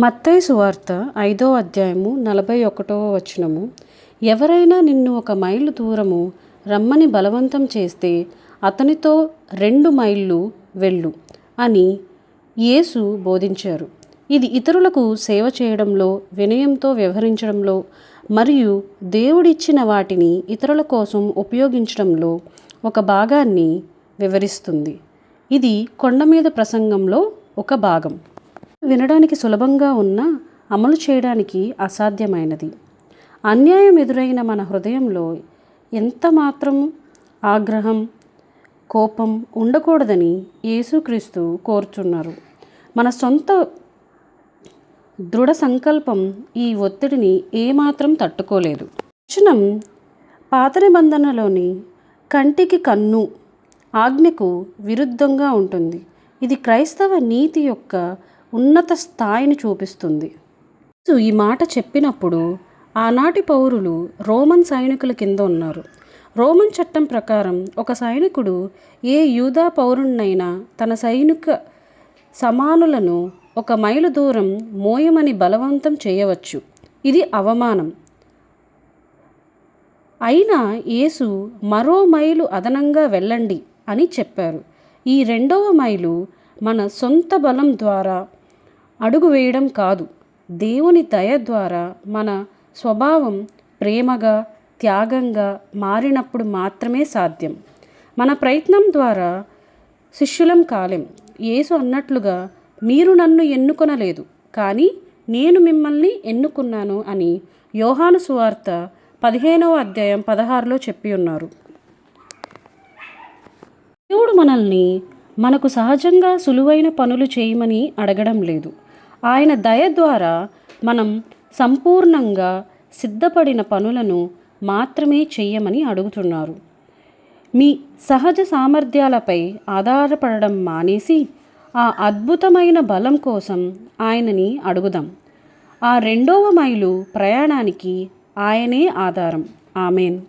మత్తయి సువార్త ఐదో అధ్యాయము నలభై ఒకటవ వచనము. ఎవరైనా నిన్ను ఒక మైలు దూరము రమ్మని బలవంతం చేస్తే అతనితో రెండు మైళ్ళు వెళ్ళు అని యేసు బోధించారు. ఇది ఇతరులకు సేవ చేయడంలో వినయంతో వ్యవహరించడంలో మరియు దేవుడిచ్చిన వాటిని ఇతరుల కోసం ఉపయోగించడంలో ఒక భాగాన్ని వివరిస్తుంది. ఇది కొండ మీద ప్రసంగంలో ఒక భాగం. వినడానికి సులభంగా ఉన్నా అమలు చేయడానికి అసాధ్యమైనది. అన్యాయం ఎదురైన మన హృదయంలో ఎంత మాత్రం ఆగ్రహం కోపం ఉండకూడదని యేసుక్రీస్తు కోరుచున్నారు. మన సొంత దృఢ సంకల్పం ఈ ఒత్తిడిని ఏమాత్రం తట్టుకోలేదు. వచనం పాత నిబంధనలోని కంటికి కన్ను ఆజ్ఞకు విరుద్ధంగా ఉంటుంది. ఇది క్రైస్తవ నీతి యొక్క ఉన్నత స్థాయిని చూపిస్తుంది. యేసు ఈ మాట చెప్పినప్పుడు ఆనాటి పౌరులు రోమన్ సైనికుల కింద ఉన్నారు. రోమన్ చట్టం ప్రకారం ఒక సైనికుడు ఏ యూదా పౌరుణ్ణైనా తన సైనిక సమానులను ఒక మైలు దూరం మోయమని బలవంతం చేయవచ్చు. ఇది అవమానం. అయినా యేసు మరో మైలు అదనంగా వెళ్ళండి అని చెప్పారు. ఈ రెండవ మైలు మన సొంత బలం ద్వారా అడుగు వేయడం కాదు. దేవుని దయ ద్వారా మన స్వభావం ప్రేమగా త్యాగంగా మారినప్పుడు మాత్రమే సాధ్యం. మన ప్రయత్నం ద్వారా శిష్యులం కాలేం. యేసు అన్నట్లుగా మీరు నన్ను ఎన్నుకొనలేదు కానీ నేను మిమ్మల్ని ఎన్నుకున్నాను అని యోహాను సువార్త పదిహేనవ అధ్యాయం పదహారులో చెప్పి ఉన్నారు. దేవుడు మనల్ని మనకు సహజంగా సులువైన పనులు చేయమని అడగడం లేదు. ఆయన దయ ద్వారా మనం సంపూర్ణంగా సిద్ధపడిన పనులను మాత్రమే చెయ్యమని అడుగుతున్నారు. మీ సహజ సామర్థ్యాలపై ఆధారపడడం మానేసి ఆ అద్భుతమైన బలం కోసం ఆయనని అడుగుదాం. ఆ రెండవ మైలు ప్రయాణానికి ఆయనే ఆధారం. ఆమెన్.